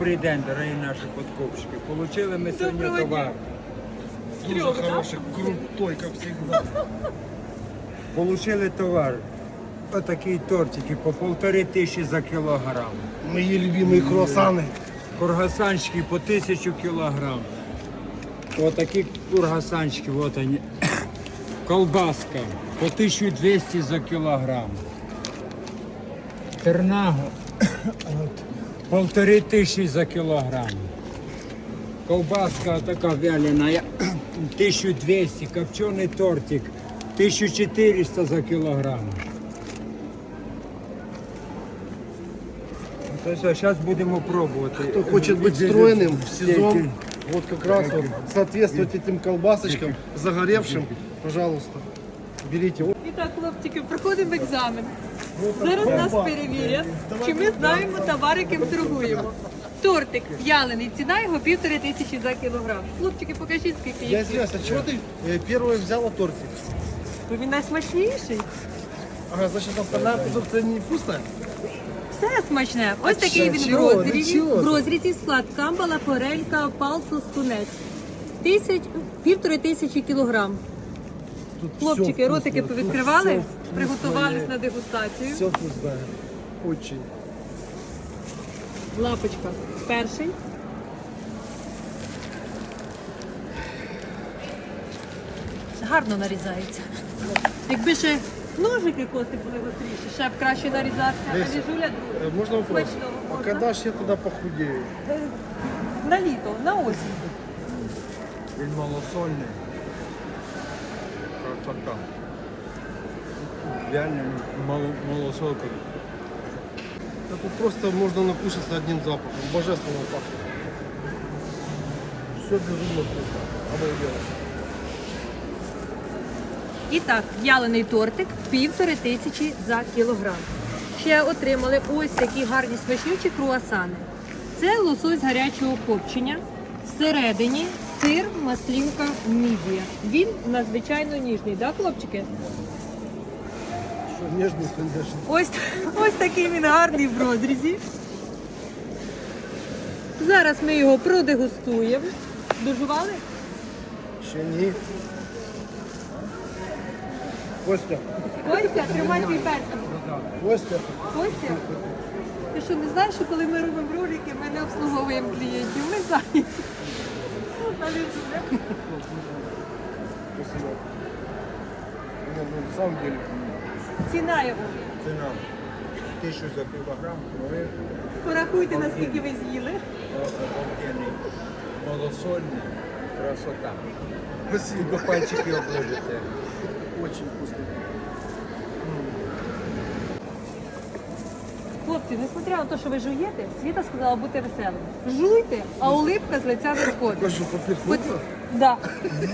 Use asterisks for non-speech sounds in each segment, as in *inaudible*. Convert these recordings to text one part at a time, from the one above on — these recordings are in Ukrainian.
Добрий день, дорогі наші подкупщики. Получили ми сьогодні Доброго товар. Дуже хороший, крутой, как всегда. Получили товар. Отакі тортики по полтори тисячі за кілограм. Мои любимые круассаны. Кургасанчики по тисячу кілограм. Отакі кургасанчики, вот они. Колбаска по 1200 за кілограм. Тернаго полтори тисячі за кілограм. Колбаска така вялена 1200, копчений *clears throat* тортик 1400 за кілограм. То все, зараз будемо пробувати. Кто хочет быть стройным в сезон, вот как раз вот соответствовать этим колбасочкам, загоревшим, пожалуйста, берите. Вот І так, хлопчики, проходимо екзамен. Зараз нас перевірять, чи ми знаємо товар, яким торгуємо. Тортик в'ялений, ціна його півтори тисячі за кілограм. Хлопчики, покажіть, скільки Я їх. извиняюсь, а чего ты э, первое взяла тортик? Бо Він найсмачніший. Ага, значит остальная продукция не вкусная? Все смачне. Ось такий він в чого? розрізі. Нічого. В розрізі склад камбала, форелька, палтус, тунець. Тисяч, півтори тисячі кілограм Тут Хлопчики, всё ротики вкусное, повідкривали, тут всё приготувались вкусное. на дегустацію. Все вкусное. Очень. Лапочка. Перший. Гарно нарізається. Якби ще ножики кости були гостріші, ще б краще нарізався. А Леся, віжуля Э, Можно вопрос? Смачного А можно. когда ж я туда похудею? е, на літо, на осінь. Він малосольний. Красота. Реально мало, малосолка. Да тут просто можно накушаться одним запахом. Божественно пахнет. Все безумно вкусно. Обалденно. І так, в'ялений тортик півтори тисячі за кілограм. Ще отримали ось такі гарні смачнючі круасани. Це лосось гарячого копчення. Всередині сир, маслінка, мідія. Він надзвичайно ніжний, так, хлопчики? Что нежный, конечно. Ось, ось такий він гарний в розрізі. Зараз ми його продегустуємо. Дожували? Еще не. Костя, Костя, тримай твій перший. Костя. Костя, ти що не знаєш, що коли ми робимо ролики, ми не обслуговуємо клієнтів, ми зайняті. Спасибо. Ну, ну, на самом деле. Ціна його. Ціна тисячу за кілограм, говорив, Порахуйте, наскільки ви з'їли. обалденний, малосольний, красота. Спасибо. Пальчики оближете. Очень вкусно. Хлопці, несмотря на те, що ви жуєте, Світа сказала бути веселим. Жуйте, а улипка з лиця не сходить. Прошу поперхнуться. Да.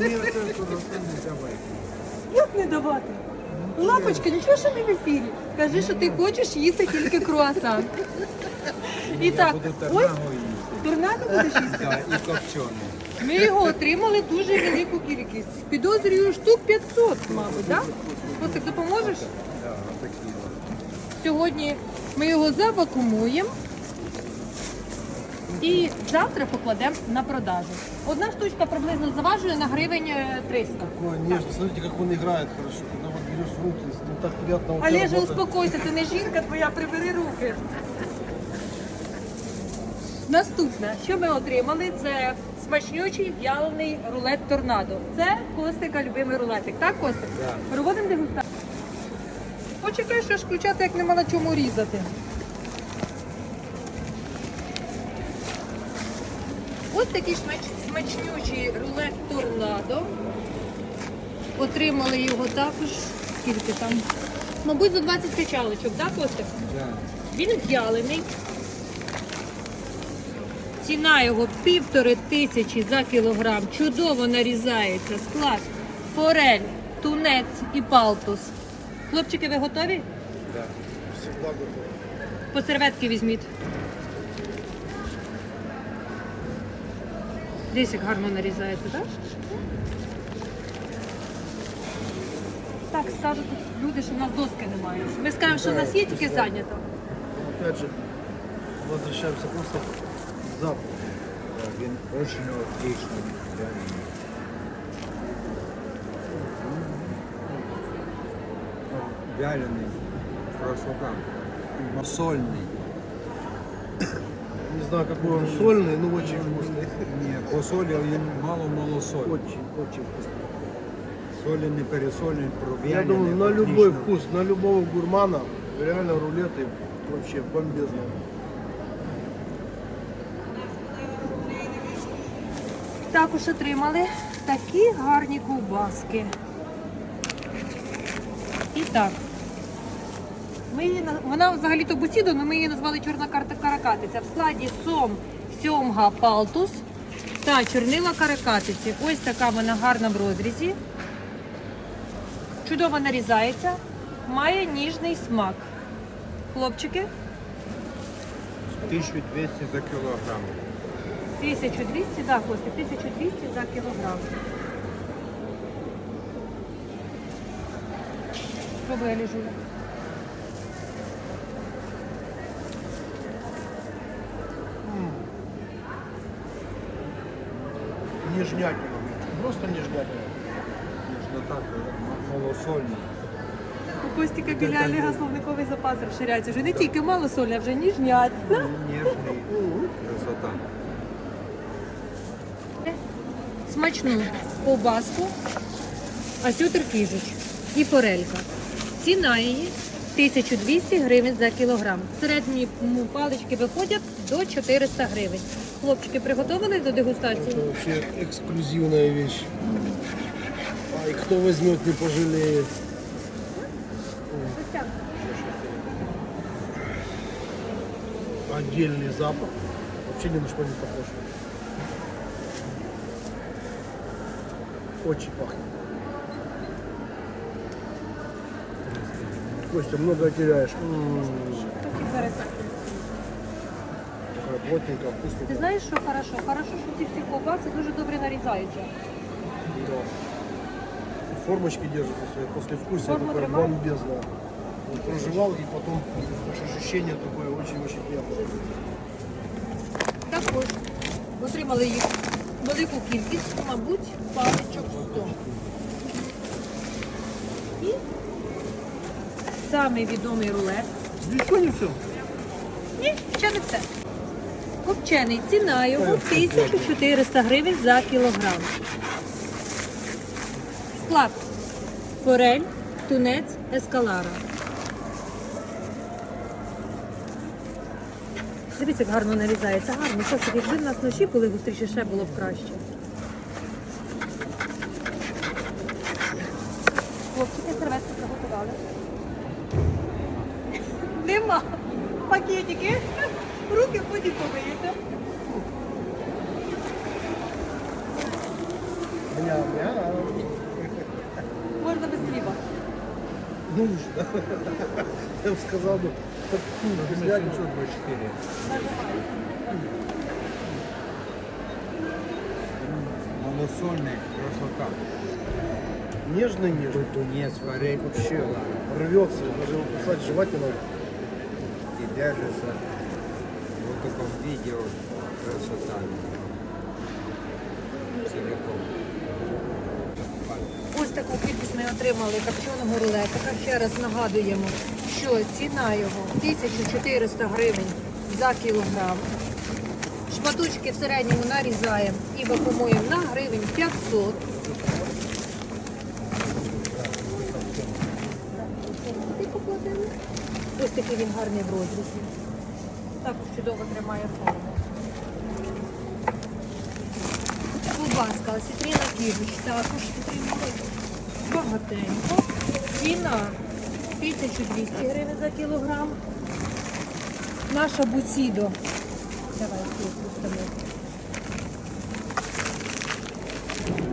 Мені оце просто не давай. Як не давати? Лапочка, нічого, що не в ефірі. Кажи, що ти хочеш їсти тільки круасан. І так, ось торнадо будеш їсти. Да, і копчений. Ми його отримали дуже велику кількість. Підозрюю штук 500, мабуть, так? Костик, допоможеш? Да, такі. Сьогодні ми його завакумуємо і завтра покладемо на продажу. Одна штучка приблизно заважує на гривень е, 300. Такое нежно. Смотрите, как он играет хорошо. Когда вот берешь в руки, ну, так приятно. Але ж работать. успокойся, це не жінка твоя, прибери руки. Наступне, що ми отримали, це смачнючий в'ялений рулет торнадо. Це Костика любимий рулетик. Так, Костик? Да. Проводимо дегустацію. Почекай, що ж включати, як нема на чому різати. Ось такий смач- смачнючий рулет торнадо. Отримали його також. Скільки там? Мабуть, за 20 качалочок, так, Костик? Да. Він в'ялений. Ціна його півтори тисячі за кілограм. Чудово нарізається. Склад, форель, тунець і палтус. Хлопчики, ви готові? Да. Всегда готов. По серветки візьміть. Десь як гарно нарізається, так? Так, скажуть люди, що в нас доски немає. Ми скажемо, що в нас є, тільки зайнято. Опять же, возвращаемся просто к Запах. Да, Він дуже отличний. Вялений, красота. Сольний. Не знаю, какой он сольный, но очень вкусный. Ні, по солі він мало-мало солі. Очень, очень вкусный. Солі не пересолені, проб'яні. Я думаю, на любой вкус, на любого гурмана, реально рулеты вообще бомбезные. Також отримали такі гарні ковбаски. І так. Ми її, вона взагалі-то бусідо, але ми її назвали чорна карта каракатиця. В складі сом, сьомга, палтус та чорнила каракатиці. Ось така вона гарна в розрізі. Чудово нарізається, має ніжний смак. Хлопчики, 1200 за кілограм. 1200, так, Костя, 1200 за кілограм. Пробуй, я лежу. Нежнятина. Просто нежнятина. Можна так, м- У Костіка біля Олега словниковий запас розширяється. Вже не тільки мало солі, а вже ніжнять. Ніжний. Красота. Смачну ковбаску, а сютер кіжуч і форелька. Ціна її 1200 гривень за кілограм. Середні палички виходять до 400 гривень. Хлопчики приготовили до дегустації? Это вообще эксклюзивная вещь. А и кто возьмет, не пожалеет. Отдельный запах. Вообще ни на что не похож. Очень пахнет. Костя, много теряешь. М, Такая плотненькая, Ти знаєш, що хорошо? Хорошо, що ці всі ковбаси дуже добре нарізаються. Да. Формочки держатся свои после вкуса Форму такое тримай. бомбезное. Вот проживал и потом ощущение такое очень-очень приятное. Також отримали їх велику кількість, мабуть, паличок 100. І самий відомий рулет. Еще не все. Ні, ще не все. Копчений. Ціна його 1400 гривень за кілограм. Склад. Форель, тунець, ескалара. Дивіться, як гарно нарізається. Гарно. Просто якби в нас ножі були гостріші, ще було б краще. Хлопчики серветки приготували. Нема. Пакетики. Руки потім помиєте. Мя-мя. Можна без хліба. Нужно. Я бы сказал бы, так, ну, без ягод. 724. Малосольний, красота. Нежный-нежный. Тунець, форель, Вообще рвется, даже его кусать желательно. и держится В таком виде красота. Целиком. Ось таку кількість ми отримали копченого рулетика. Ще раз нагадуємо, що ціна його 1400 гривень за кілограм. Шматочки в середньому нарізаємо і вакуумуємо на гривень 500. Ось такий він гарний в розрізі. Також чудово тримає форму. Ковбаска, осетріна кіжуч, також отримали багатенько. Ціна 1200 гривень за кілограм. Наша бусідо. Давай тут пустимо.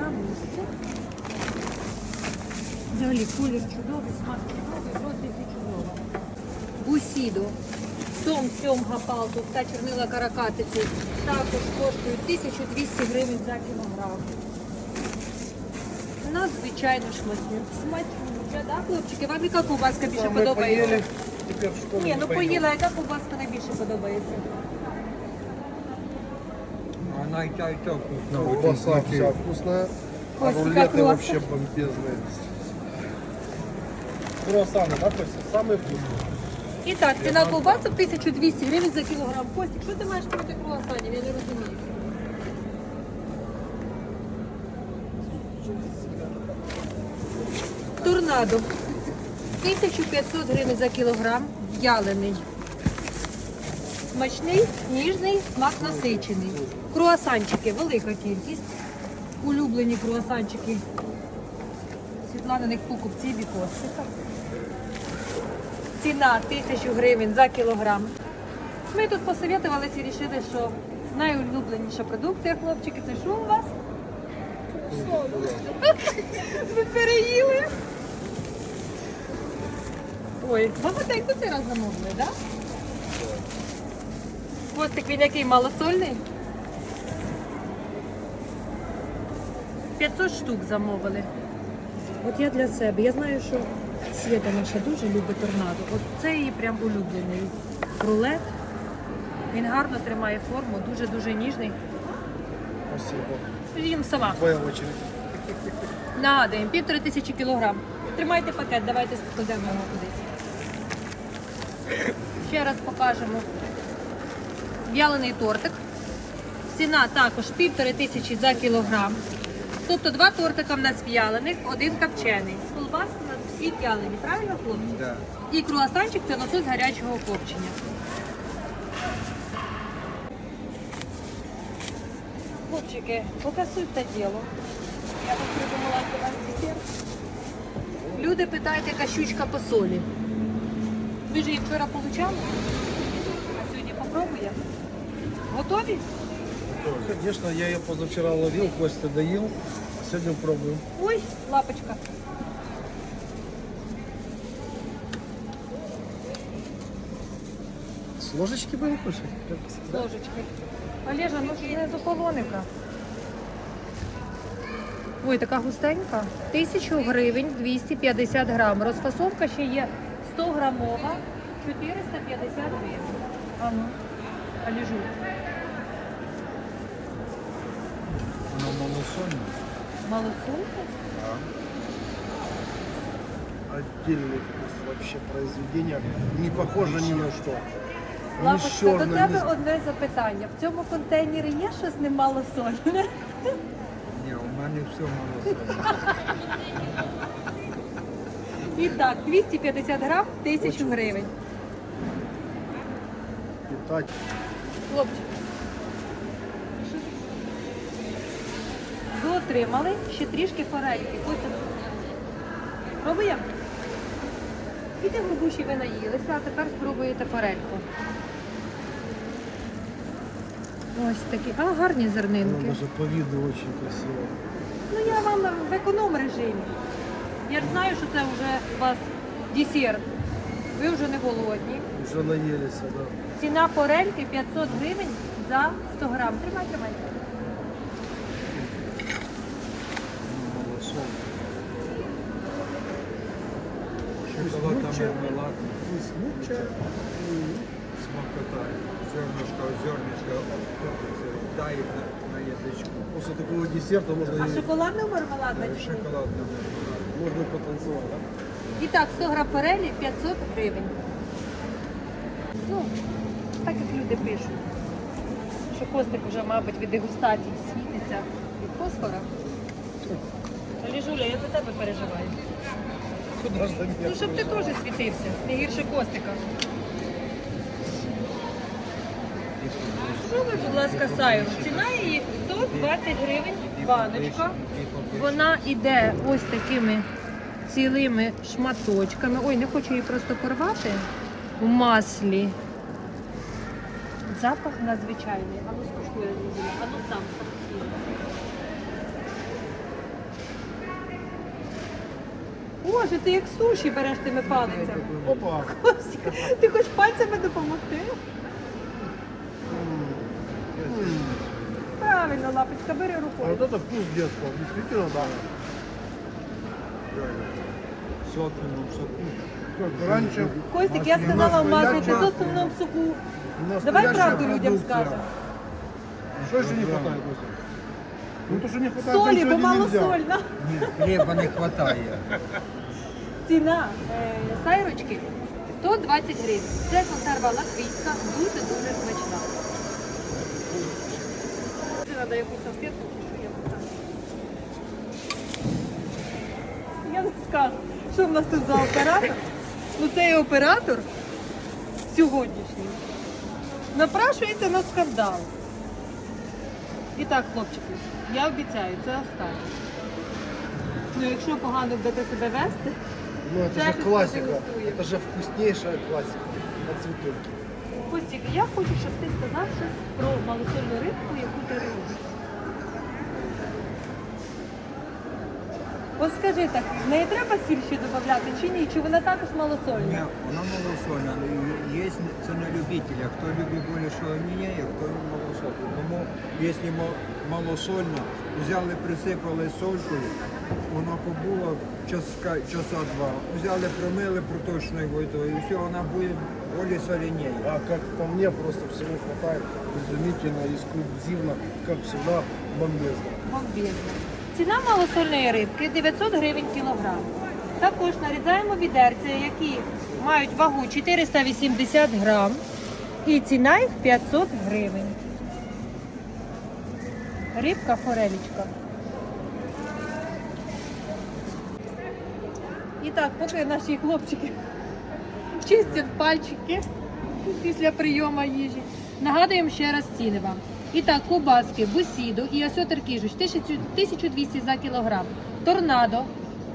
На місце. Взагалі колір чудовий, смак чудовий, розрізі чудово. Бусідо. Сом, сьомга, палтус та чорнила каракатиці також коштують 1200 гривень за кілограм. Надзвичайно шматні. Смачнюча, да, хлопчики? Вам яка ковбаска більше А мы подобається? поели, теперь в школу Ні, ну пойдем. поїла, яка ковбаска найбільше подобається? Вона і та, і та вкусна. Колбаса очень вся вкусная. А Костя, рулеты как у вас? вообще бомбезные. Круассаны, да, Костя? Самые вкусные. І так, ціна ковбасок 1200 гривень за кілограм. Костік, що ти маєш проти круасанів? Я не розумію. Торнадо. 1500 гривень за кілограм. В'ялений. Смачний, ніжний, смак насичений. Круасанчики, велика кількість. Улюблені круасанчики. Світланиних покупців і костика. Ціна 1000 гривень за кілограм. Ми тут посоветувалися і вирішили, що найулюбленіша продукція, хлопчики, це що у вас? *laughs* Ви переїли. Ой, багатенько цей раз замовили, так? Костик він який малосольний? 500 штук замовили. От я для себе. Я знаю, що Свята наша дуже любить торнадо. От це її прям улюблений рулет. Він гарно тримає форму, дуже-дуже ніжний. Спасибо. Їм сама. Твоя очередь. Нагадуємо, півтори тисячі кілограм. Тримайте пакет, давайте складемо його кудись. Ще раз покажемо. В'ялений тортик. Ціна також півтори тисячі за кілограм. Тобто два тортика в нас в'ялених, один копчений. Нас всі в'ялені, правильно, хлопці? Да. І круасанчик це лосось гарячого копчення. Хлопчики, показуйте діло. Я тут придумала вас десерт. Люди питають, яка щучка по солі. Ви ж її вчора получали? А сьогодні попробуємо. Готові? Конечно, я ее позавчера ловил, Костя доил. Сегодня пробуем. Ой, лапочка. Ложечки будем кушать? З ложечки. Олежа, ну ж не з ополоника. Ой, така густенька. Тисячу гривень 250 грам. Розфасовка ще є 100 грамова, 450 гривень. А ну, Олежу. Вона малосольна. Малосолка? Отдельный вкус вообще произведение. Не похоже ни на что. Лапочка, до тебе одне запитання. В цьому контейнері є щось не малосольне? Ні, у мене все малосольне. І так, 250 грам, 1000 гривень. Питать. Хлопчик. Ви отримали ще трішки форельки. Пробуємо? Піде грубуші ви наїлися, а тепер спробуєте форельку. Ось такі. А, гарні зернинки. даже по виду очень красиво. Ну я вам в економ режимі. Я ж знаю, що це вже у вас десерт. Ви вже не голодні. Уже наелись, да. Ціна форельки 500 гривень за 100 грам. Тримай, тримай. Малосольно. Шоколадна мармелад. Смакота. Тает на, на язычку. После такого десерта можно, А и, шоколадна мармеладна чи що? Шоколадна мармелад. можно потанцевать, да? І так, 100 грам форелі 500 гривень. Ну, так як люди пишуть, що костик вже, мабуть, від дегустації світиться від фосфора. Ліжуля, я за тебе переживаю. Ну, щоб ти теж світився, не гірше костика. Спробуй, будь ласка, сайру. Ціна її 120 гривень баночка. Вона іде ось такими цілими шматочками. Ой, не хочу її просто порвати в маслі. Запах надзвичайний. А ну скуштує. А ну сам сам. Боже, ти як суші береш тими палицями. Опа. Ти хочеш пальцями допомогти? Правильно, лапочка, бери А рукою. вот это вкус детства, действительно, да. Как раньше Костик, я сказала в маслі, ти в основному соку. Давай настоящая правду людям продукция. скажемо. Что еще не хватает, Костя? Ну то, что не хватает, Солі, бо мало нельзя. сольна. Хліба не вистачає. Ціна е, сайрочки 120 гривень. Це консерва латвійська, дуже-дуже смачна. Це треба якусь салфетку, що я покажу. Я не скажу, що в нас тут за оператор. Ну цей оператор сьогоднішній напрашується на скандал. І так, хлопчики, я обіцяю, це останнє. Ну, якщо погано будете себе вести, Ну это же Сейчас классика. продегустируем. Это же вкуснейшая классика. От цветульки. Костік, я хочу, щоб ти сказав щось про малосольну рибку, яку ти робиш. Ось скажи так, в неї треба сіль ще додати чи ні? Чи вона також малосольна? Вона малосольна. але Є це на любителя. Хто любить більше мене, хто малосольна. Тому, якщо ма- малосольна, взяли, присипали солькою, вона побула часка, часа два. Взяли, промили проточною водою, і все, вона буде більш солінєє. А как по мне, просто всего хватает. Изумительно, эксклюзивно, как всегда, бомбезно. Бомбезна. Ціна малосольної рибки 900 гривень кілограм. Також нарізаємо відерця, які мають вагу 480 грам. І ціна їх 500 гривень. Рибка форелічка. І так, поки наші хлопчики чистять пальчики після прийому їжі. Нагадуємо ще раз ціни вам. І так, кобаски, бусіду і осьотер кіжуч 1200 за кілограм. Торнадо,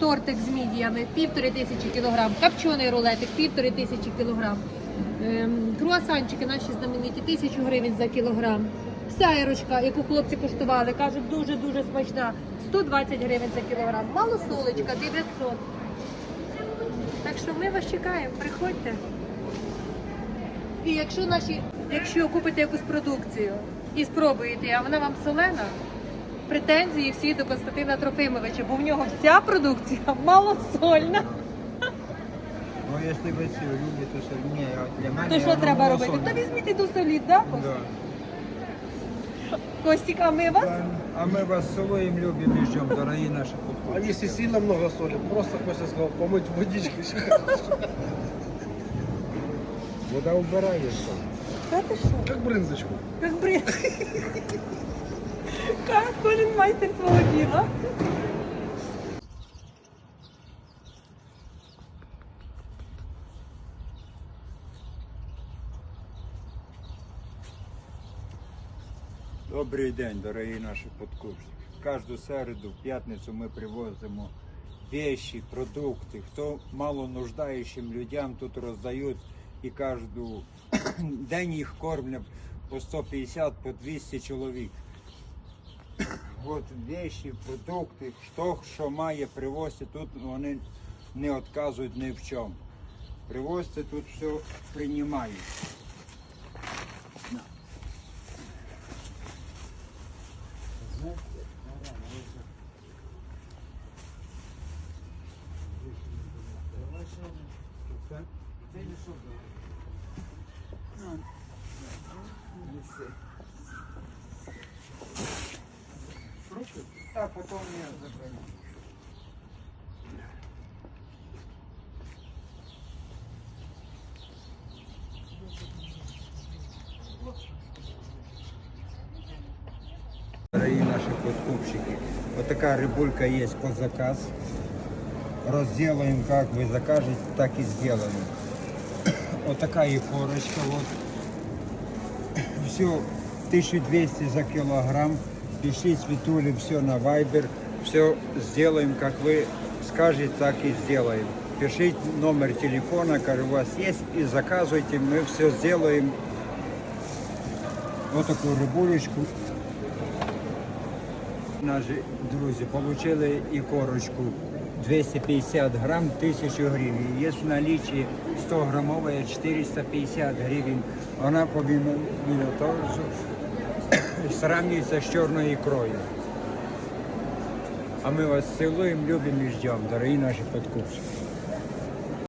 тортик з мідіями, півтори тисячі кілограм. Копчений рулетик, півтори тисячі кілограм. Ем, круасанчики наші знамениті, тисячу гривень за кілограм. Сайрочка, яку хлопці куштували, кажуть, дуже-дуже смачна. 120 гривень за кілограм. Малосолочка 900. Так що ми вас чекаємо, приходьте. І якщо наші, якщо купите якусь продукцію і спробуєте, а вона вам солена, претензії всі до Константина Трофимовича, бо в нього вся продукція малосольна. Ну, якщо ви це любите сольніє, а для мене То що треба робити? То візьміть іду солід, да? Да. Костік, а ми вас? А ми вас цілуємо, любимо і ждемо, дорогі наші А підписники. если сильно много соли, просто Костя сказал, помыть водичкой. всё хорошо. Вода вбирає що. Та ти що? Как брынзочку. Як бред. *laughs* Як кожен майстер свого діла. Добрий день, дорогі наші подкупщики. Кожну середу, в п'ятницю ми привозимо вещи, продукти. Хто мало нуждаючим людям тут роздають і кожну *clears throat* день їх кормлять по 150, по 200 чоловік. От вещи, продукти, хто що має, привозьте тут, вони не відказують ні в чому. Привозьте тут все приймають. Так, потім я заберу. Дорогие наши подкупщики, вот такая рыбулька есть под заказ. Разделаем, как вы закажете, так и сделаем. Вот такая корочка, вот. Все 1200 за килограмм. Пиши цветули все на Viber. Все сделаем, как вы скажете, так и сделаем. Пишите номер телефона, который у вас есть, и заказывайте, мы все сделаем. Вот такую рыбулечку. Наші друзі отримали і корочку 250 грам 1000 гривень. Є в наличии 100 грамовая 450 гривень. Вона помимо сравнюється з чорною ікрою. А ми вас цілуємо, любимо і ждемо, дорогі наші подкупщики.